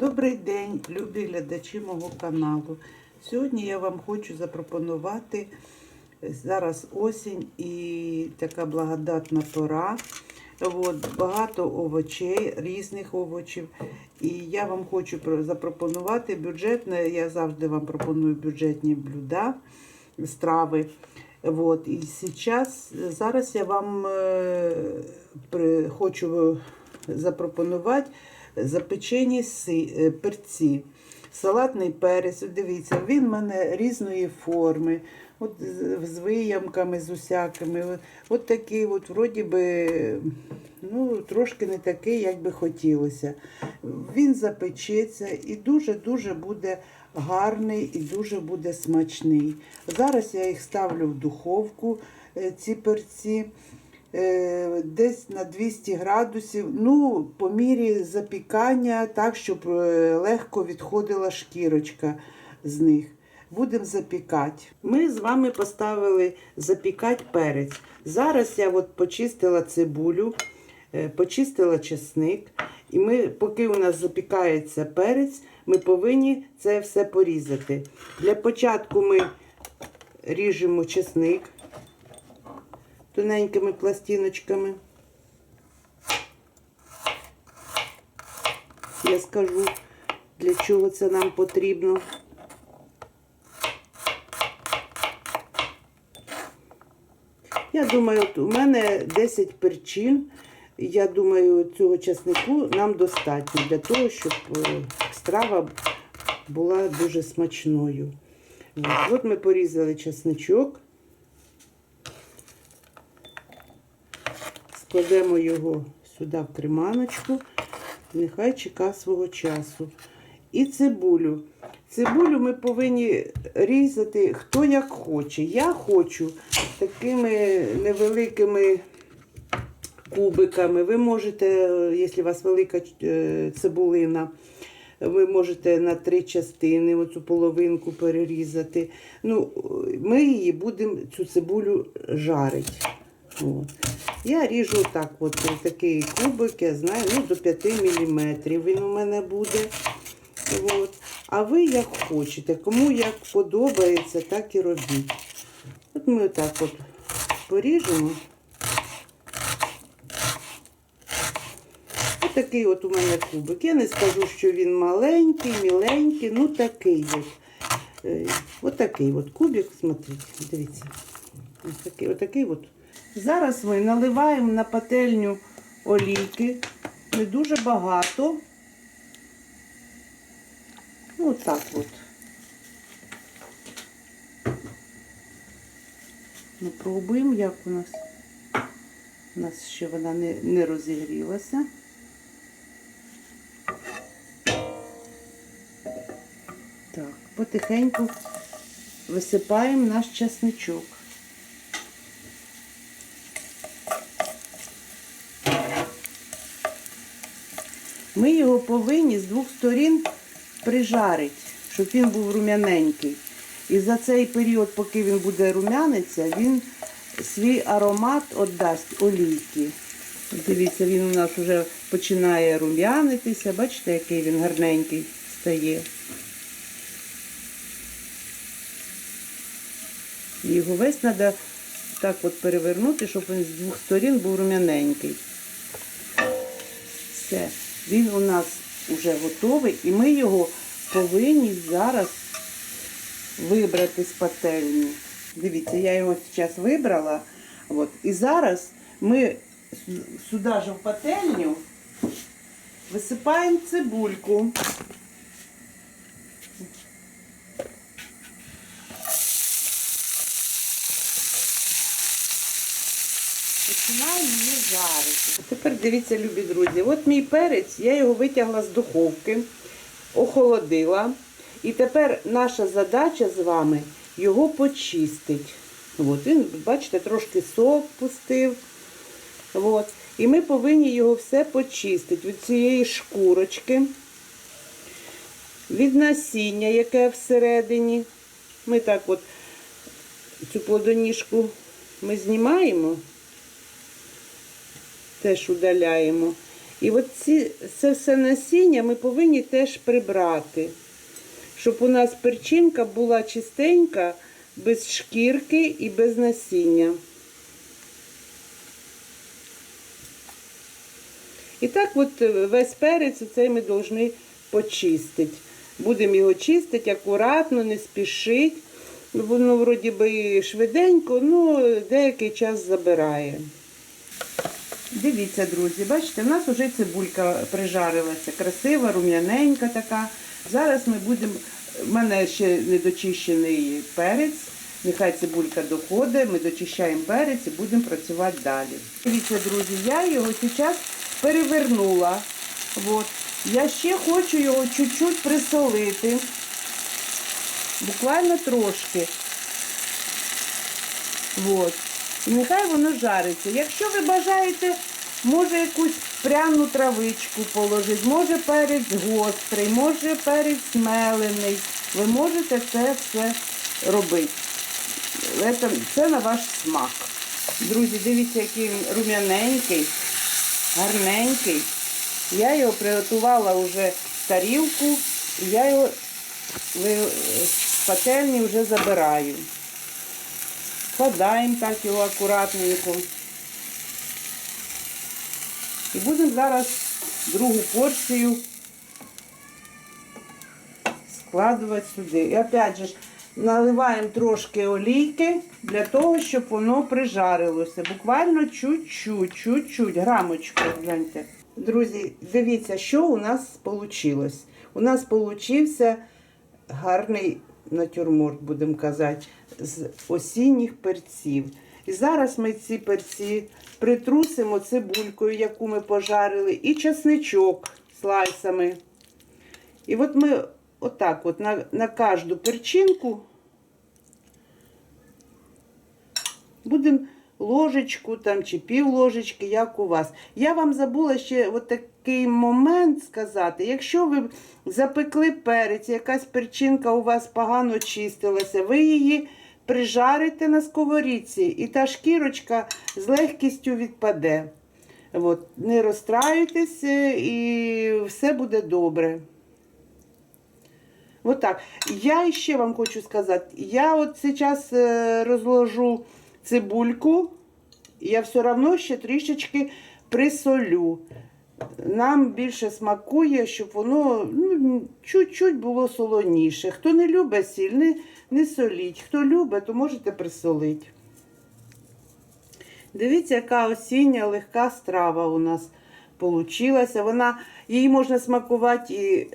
Добрий день, любі глядачі мого каналу. Сьогодні я вам хочу запропонувати зараз осінь і така благодатна пора. От, багато овочей, різних овочів. І я вам хочу запропонувати бюджетне. Я завжди вам пропоную бюджетні блюда, страви. Вот. І зараз, зараз я вам е, при- хочу запропонувати запечені е, перці. Салатний перець, дивіться, він в мене різної форми, от з, виямками, з усякими. От, от такий, от, вроді би, ну, трошки не такий, як би хотілося. Він запечеться і дуже-дуже буде гарний і дуже буде смачний. Зараз я їх ставлю в духовку, е, ці перці. Е, десь на 200 градусів, ну, по мірі запікання, так, щоб е, легко відходила шкірочка з них. Будемо запікати. Ми з вами поставили запікати перець. Зараз я от почистила цибулю, е, почистила чесник. І ми, поки у нас запікається перець, ми повинні це все порізати. Для початку ми ріжемо чесник тоненькими пластиночками. Я скажу, для чого це нам потрібно. Я думаю, от у мене 10 перчин. Я думаю, цього часнику нам достатньо для того, щоб е, страва була дуже смачною. От, ми порізали часничок. Складемо його сюди в креманочку, нехай чека свого часу. І цибулю. Цибулю ми повинні різати хто як хоче. Я хочу такими невеликими кубиками. Ви можете, якщо у вас велика е, цибулина, ви можете на три частини оцю половинку перерізати. Ну, ми її будемо цю цибулю жарити. От. Я ріжу так, от такий кубик, я знаю, ну до 5 мм він у мене буде. От. А ви як хочете, кому як подобається, так і робіть. От ми отак от поріжемо. Ось такий от у мене кубик. Я не скажу, що він маленький, міленький, ну такий от. Е, От такий от кубик, смотрите, дивіться. Ось такий, от такий от. Зараз ми наливаємо на пательню олійки. Не дуже багато. Ну, так от. Ми пробуємо, як у нас. У нас ще вона не, не розігрілася. Так, потихеньку висипаємо наш часничок. Ми його повинні з двох сторін прижарити, щоб він був рум'яненький. І за цей період, поки він буде рум'яниться, він свій аромат віддасть олійки. Дивіться, він у нас вже починає рум'янитися. Бачите, який він гарненький стає. Його весь треба так от перевернути, щоб він з двох сторін був рум'яненький. Все, він у нас вже готовий, і ми його повинні зараз вибрати з пательні. Дивіться, я його зараз вибрала. От. І зараз ми сюди ж в пательню висипаємо цибульку. Починаємо її жарити. Тепер дивіться, любі друзі, от мій перець, я його витягла з духовки, охолодила. І тепер наша задача з вами його почистити. От, він, бачите, трошки сок пустив. От. І ми повинні його все почистити від цієї шкурочки, від насіння, яке всередині. Ми так от цю плодоніжку ми знімаємо, теж удаляємо. І от ці, це все насіння ми повинні теж прибрати, щоб у нас перчинка була чистенька, без шкірки і без насіння. І так от е, весь перець цей ми повинні почистити. Будемо його чистити акуратно, не спішить. Воно вроді би швиденько, ну деякий час забирає. Дивіться, друзі, бачите, в нас вже цибулька прижарилася, красива, рум'яненька така. Зараз ми будемо. У мене ще не дочищений перець. Нехай цибулька доходить, ми дочищаємо перець і будемо працювати далі. Дивіться, друзі, я його зараз перевернула. От. Я ще хочу його чуть-чуть присолити. Буквально трошки. От. І нехай воно жариться. Якщо ви бажаєте, може якусь пряну травичку положити, може перець гострий, може перець мелений. Ви можете це все робити. Це, це на ваш смак. Друзі, дивіться, який він рум'яненький, гарненький. Я його приготувала вже в тарілку, і я його з пательні вже забираю. Складаємо так його акуратненько. І будемо зараз другу порцію складувати сюди. І опять же наливаємо трошки олійки для того, щоб воно прижарилося. Буквально чуть-чуть, чуть-чуть, грамочку, гляньте. Друзі, дивіться, що у нас вийшло. У нас вийшов гарний натюрморт, будемо казати, з осінніх перців. І зараз ми ці перці притрусимо цибулькою, яку ми пожарили, і часничок слайсами. І от ми отак от на, на кожну перчинку будемо ложечку там чи пів ложечки, як у вас. Я вам забула ще от такий момент сказати. Якщо ви запекли перець, якась перчинка у вас погано чистилася, ви її прижарите на сковорідці, і та шкірочка з легкістю відпаде. От, не розстраюйтеся і все буде добре. Вот так. Я ще вам хочу сказати, я от зараз е, розложу цибульку, я все одно ще трішечки присолю. Нам більше смакує, щоб воно ну, чуть-чуть було солоніше. Хто не любить сіль, не, не соліть. Хто любить, то можете присолити. Дивіться, яка осіння легка страва у нас получилася. Вона, її можна смакувати і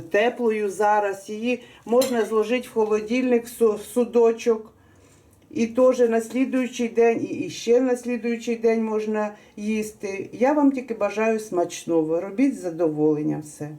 теплою зараз. Її можна зложити в холодильник в судочок. І теж на слідуючий день, і ще на слідуючий день можна їсти. Я вам тільки бажаю смачного. Робіть з задоволенням все.